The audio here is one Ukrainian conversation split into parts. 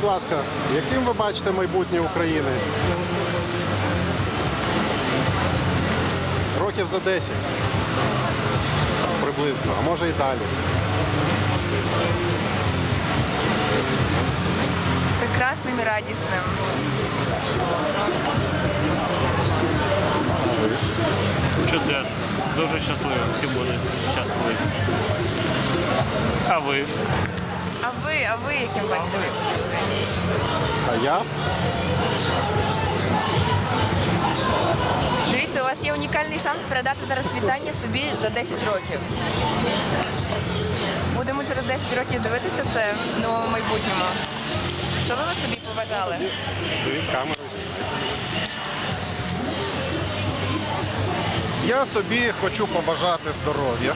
будь ласка, яким ви бачите майбутнє України? Років за 10. Приблизно, а може і далі. Прекрасним і радісним. Чудесно. Дуже щасливо. Всі будуть щасливі. А ви? А ви, а ви яким майбутнє? А я? Дивіться, у вас є унікальний шанс передати зараз вітання собі за 10 років. Будемо через 10 років дивитися це в новому майбутньому. Що ви собі побажали? Привіт, камеру. Я собі хочу побажати здоров'я,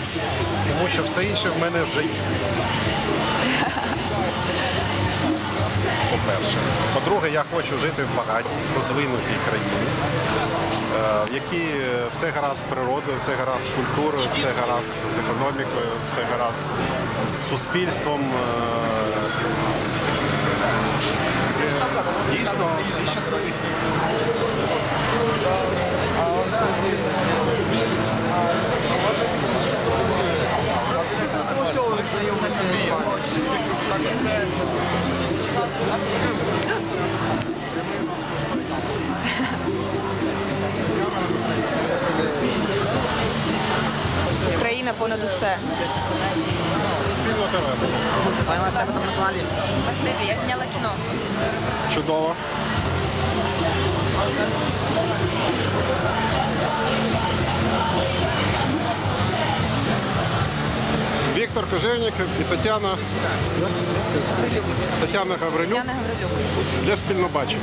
тому що все інше в мене вже є. По-друге, я хочу жити в багатій, розвинутій країні, е, в якій е, все гаразд з природою, все гаразд з культурою, все гаразд з економікою, все гаразд з суспільством. е, Дійсно, всі щасливі. Україна понад усе. Спільно тебе. Спасибі, я зняла кіно. Чудово. Віктор Кожевник і Тетяна Гаврилюк. Тетяна Гаврилюк Яна Гаврилюк. для спільнобачення.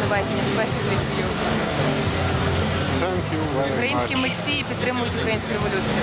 На бачення, especially for. Thank you very Українські митці підтримують українську революцію.